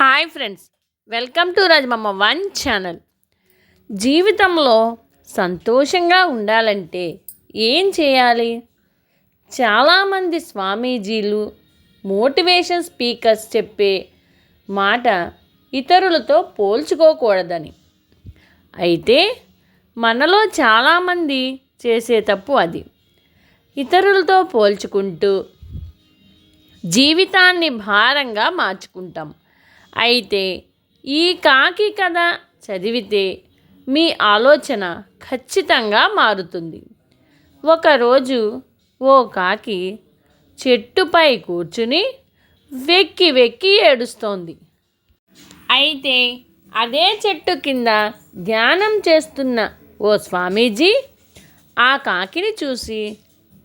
Hi friends welcome to Rajamamma one channel. జీవితంలో సంతోషంగా ఉండాలంటే ఏం చేయాలి? చాలామంది స్వామీజీలు మోటివేషన్ స్పీకర్స్ చెప్పే మాట ఇతరులతో పోల్చుకోకూడదని. అయితే మనలో చాలామంది చేసే తప్పు అది. ఇతరులతో పోల్చుకుంటూ జీవితాన్ని భారంగా మార్చుకుంటాం. అయితే ఈ కాకి కథ చదివితే మీ ఆలోచన ఖచ్చితంగా మారుతుంది. ఒకరోజు ఓ కాకి చెట్టుపై కూర్చుని వెక్కి వెక్కి ఏడుస్తోంది. అయితే అదే చెట్టు కింద ధ్యానం చేస్తున్న ఓ స్వామీజీ ఆ కాకిని చూసి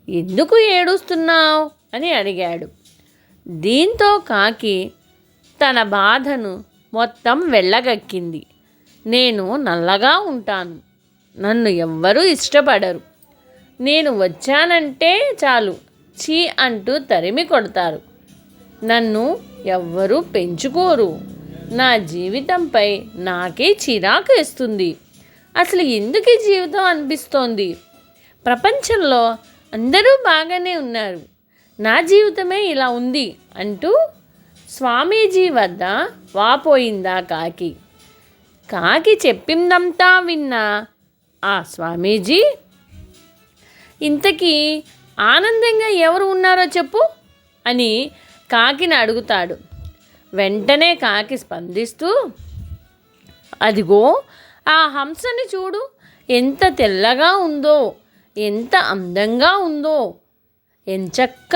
ఎందుకు ఏడుస్తున్నావు? అని అడిగాడు. దీంతో కాకి తన బాధను మొత్తం వెళ్ళగక్కింది. నేను నల్లగా ఉంటాను. నన్ను ఎవ్వరూ ఇష్టపడరు. నేను వచ్చానంటే చాలు. చీ అంటూ తరిమి కొడతారు. నన్ను ఎవ్వరూ పెంచుకోరు. నా జీవితంపై నాకే చిరాకు వేస్తుంది. అసలు ఎందుకు ఈ జీవితం అనిపిస్తోంది? ప్రపంచంలో అందరూ బాగానే ఉన్నారు. నా జీవితమే ఇలా ఉంది అంటూ స్వామీజీ వద్ద వాపోయిందా కాకి? కాకి చెప్పిందంతా విన్న. ఆ స్వామీజీ? ఇంతకీ ఆనందంగా ఎవరు ఉన్నారో చెప్పు అని కాకిని అడుగుతాడు. వెంటనే కాకి స్పందిస్తూ అదిగో ఆ హంసని చూడు. ఎంత తెల్లగా ఉందో ఎంత అందంగా ఉందో. ఎంచక్క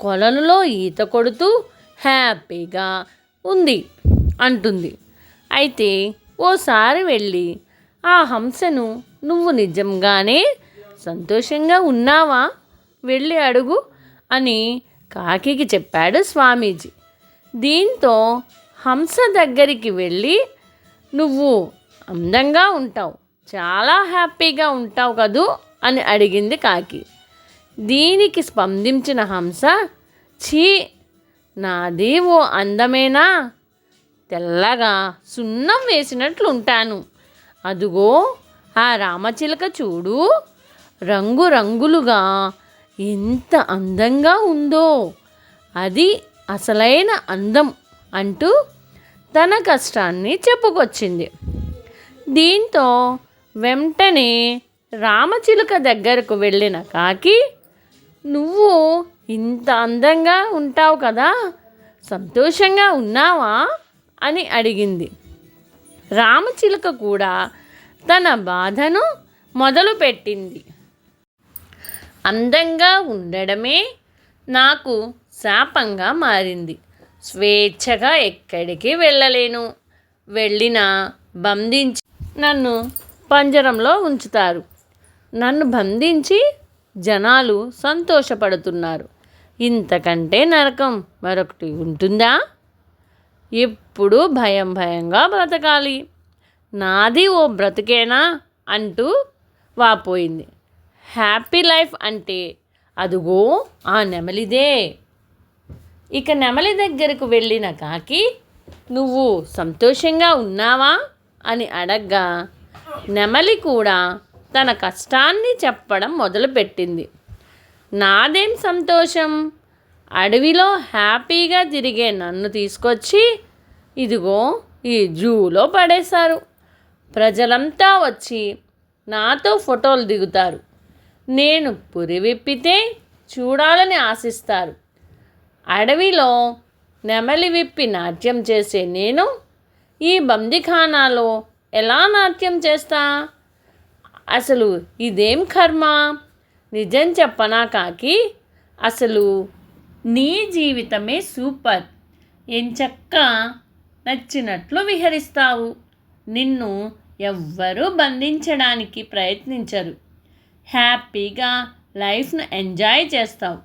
కొలనులో ఈత కొడుతూ హ్యాపీగా ఉంది అంటుంది. అయితే ఓసారి వెళ్ళి ఆ హంసను నువ్వు నిజంగానే సంతోషంగా ఉన్నావా? వెళ్ళి అడుగు అని కాకికి చెప్పాడు స్వామీజీ. దీంతో హంస దగ్గరికి వెళ్ళి నువ్వు అందంగా ఉంటావు చాలా హ్యాపీగా ఉంటావు కదూ? అని అడిగింది కాకి. దీనికి స్పందించిన హంస ఛీ నాది ఓ అందమేనా? తెల్లగా సున్నం వేసినట్లుంటాను. అదుగో ఆ రామచిలక చూడు. రంగు రంగులుగా ఎంత అందంగా ఉందో. అది అసలైన అందం అంటూ తన కష్టాన్ని చెప్పుకొచ్చింది. దీంతో వెంటనే రామచిలుక దగ్గరకు వెళ్ళిన కాకి నువ్వు ఇంత అందంగా ఉంటావు కదా సంతోషంగా ఉన్నావా? అని అడిగింది. రామచిలుక కూడా తన బాధను మొదలుపెట్టింది. అందంగా ఉండడమే నాకు శాపంగా మారింది. స్వేచ్ఛగా ఎక్కడికి వెళ్ళలేను. వెళ్ళినా బంధించి నన్ను పంజరంలో ఉంచుతారు. నన్ను బంధించి జనాలు సంతోషపడుతున్నారు. ఇంతకంటే నరకం మరొకటి ఉంటుందా? ఎప్పుడు భయం భయంగా బ్రతకాలి. నాది ఓ బ్రతికేనా? అంటూ వాపోయింది. హ్యాపీ లైఫ్ అంటే అదుగో ఆ నెమలిదే. ఇక నెమలి దగ్గరకు వెళ్ళిన కాకి నువ్వు సంతోషంగా ఉన్నావా? అని అడగ్గా నెమలి కూడా తన కష్టాన్ని చెప్పడం మొదలుపెట్టింది. నాదేం సంతోషం? అడవిలో హ్యాపీగా తిరిగే నన్ను తీసుకొచ్చి ఇదిగో ఈ జూలో పడేశారు. ప్రజలంతా వచ్చి నాతో ఫోటోలు దిగుతారు. నేను పురి విప్పితే చూడాలని ఆశిస్తారు. అడవిలో నెమలి విప్పి నాట్యం చేసే నేను ఈ బందిఖానాలో ఎలా నాట్యం చేస్తా? అసలు ఇదేం కర్మ? నిజం చెప్పనా కాకి? అసలు నీ జీవితమే సూపర్. ఎంచక్క నచ్చినట్లు విహరిస్తావు. నిన్ను ఎవ్వరూ బంధించడానికి ప్రయత్నించరు. హ్యాపీగా లైఫ్ను ఎంజాయ్ చేస్తావు.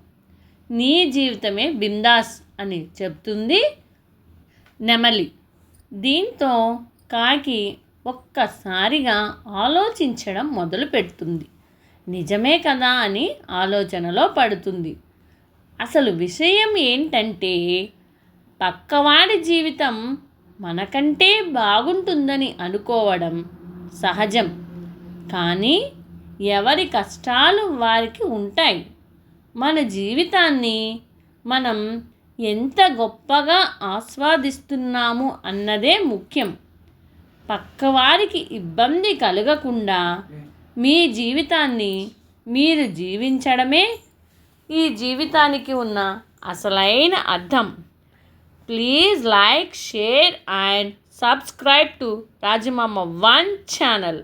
నీ జీవితమే బిందాస్ అని చెప్తుంది నెమలి. దీంతో కాకి ఒక్కసారిగా ఆలోచించడం మొదలు పెడుతుంది నిజమే కదా అని ఆలోచనలో పడుతుంది. అసలు విషయం ఏంటంటే పక్కవాడి జీవితం మనకంటే బాగుంటుందని అనుకోవడం సహజం. కానీ ఎవరి కష్టాలు వారికి ఉంటాయి. మన జీవితాన్ని మనం ఎంత గొప్పగా ఆస్వాదిస్తున్నాము అన్నదే ముఖ్యం. పక్కవారికి ఇబ్బంది కలగకుండా మీ జీవితాన్ని మీరు జీవించడమే ఈ జీవితానికి ఉన్న అసలైన అర్థం. Please like share and subscribe to Rajamamma one channel.